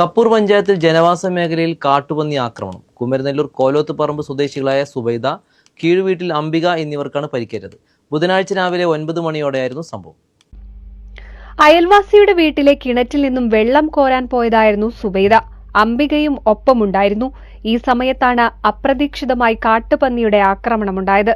കപ്പൂർ പഞ്ചായത്തിൽ ജനവാസ മേഖലയിൽ കാട്ടുപന്നി ആക്രമണം. കുമരനെല്ലൂർ കോലോത്ത് പറമ്പ് സ്വദേശികളായ സുബൈദ കീഴുവീട്ടിൽ അംബിക എന്നിവർക്കാണ് പരിക്കേറ്റത്. ബുധനാഴ്ച രാവിലെ ഒൻപത് മണിയോടെയായിരുന്നു സംഭവം. അയൽവാസിയുടെ വീട്ടിലെ കിണറ്റിൽ നിന്നും വെള്ളം കോരാൻ പോയതായിരുന്നു സുബൈദ. അംബികയും ഒപ്പമുണ്ടായിരുന്നു. ഈ സമയത്താണ് അപ്രതീക്ഷിതമായി കാട്ടുപന്നിയുടെ ആക്രമണമുണ്ടായത്.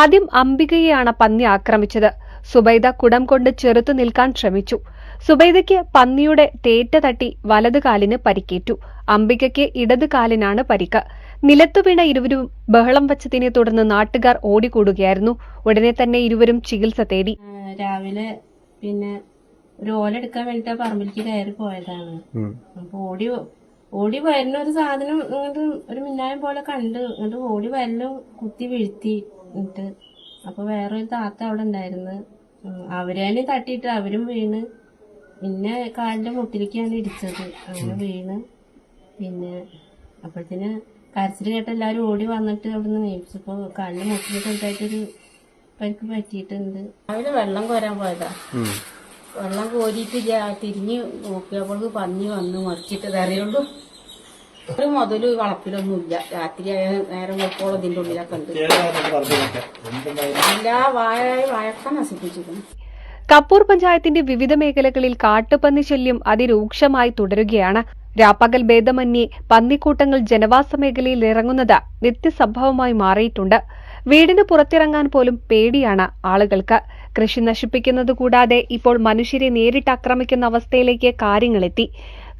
ആദ്യം അംബികയെയാണ് പന്നി ആക്രമിച്ചത്. സുബൈദ കുടം കൊണ്ട് ചെറുത്തു നിൽക്കാൻ ശ്രമിച്ചു. സുബൈദയ്ക്ക് പന്നിയുടെ തേറ്റ തട്ടി വലത് കാലിന് പരിക്കേറ്റു. അംബികയ്ക്ക് ഇടത് കാലിനാണ് പരിക്ക്. നിലത്തു വീണ ഇരുവരും ബഹളം വച്ചതിനെ തുടർന്ന് നാട്ടുകാർ ഓടിക്കൂടുകയായിരുന്നു. ഉടനെ തന്നെ ഇരുവരും ചികിത്സ തേടി. രാവിലെ പിന്നെ ഒരു ഓല എടുക്കാൻ വേണ്ടിട്ട് പറമ്പിലേക്ക് കയറി പോയതാണ്. അപ്പൊ ഓടി ഓടി വരുന്ന ഒരു സാധനം ഇങ്ങോട്ട് ഒരു മിന്നായം പോലെ കണ്ട് എന്നിട്ട് ഓടി വരലും കുത്തി വീഴ്ത്തി എന്നിട്ട് അപ്പൊ വേറൊരു താത്ത അവിടെ ഉണ്ടായിരുന്നു. അവരേനെ തട്ടിയിട്ട് അവരും വീണ്. പിന്നെ കാലിന്റെ മുട്ടിലേക്കാണ് ഇടിച്ചത്. അങ്ങനെ വീണ്. പിന്നെ അപ്പോഴത്തേന് കരച്ചിൽ കേട്ട് എല്ലാവരും ഓടി വന്നിട്ട് അവിടുന്ന് നീപ്പിച്ചപ്പോ കാലിന്റെ മുട്ടിൽ ചെറുതായിട്ടൊരു പരിക്ക് പറ്റിയിട്ടുണ്ട്. രാവിലെ വെള്ളം കോരാൻ പോയതാ. വെള്ളം കോരിയിട്ട് തിരിഞ്ഞ് നോക്കിയപ്പോൾ പന്നി വന്ന് മറിച്ചിട്ട് അറിയുള്ളൂ ഒരു മുതൽ വളപ്പിലൊന്നുമില്ല. രാത്രി ആയ നേരം വെക്കോളം ഇതിന്റെ ഉള്ളിലൊക്കെ ഉണ്ട്. എല്ലാ വായ വായക്കാൻ നശിപ്പിച്ചിരുന്നു കപ്പൂർ പഞ്ചായത്തിന്റെ വിവിധ മേഖലകളിൽ കാട്ടുപന്നി ശല്യം അതിരൂക്ഷമായി തുടരുകയാണ്. രാപ്പകൽ ഭേദമന്യേ പന്നിക്കൂട്ടങ്ങൾ ജനവാസ മേഖലയിൽ ഇറങ്ങുന്നത് നിത്യസംഭവമായി മാറിയിട്ടുണ്ട്. വീടിന് പുറത്തിറങ്ങാൻ പോലും പേടിയാണ് ആളുകൾക്ക്. കൃഷി നശിപ്പിക്കുന്നത് കൂടാതെ ഇപ്പോൾ മനുഷ്യരെ നേരിട്ട് ആക്രമിക്കുന്ന അവസ്ഥയിലേക്ക് കാര്യങ്ങളെത്തി.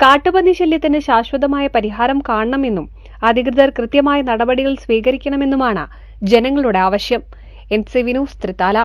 കാട്ടുപന്നി ശല്യത്തിന് ശാശ്വതമായ പരിഹാരം കാണണമെന്നും അധികൃതർ കൃത്യമായ നടപടികൾ സ്വീകരിക്കണമെന്നുമാണ് ജനങ്ങളുടെ ആവശ്യം. N C Vinu Thrithala.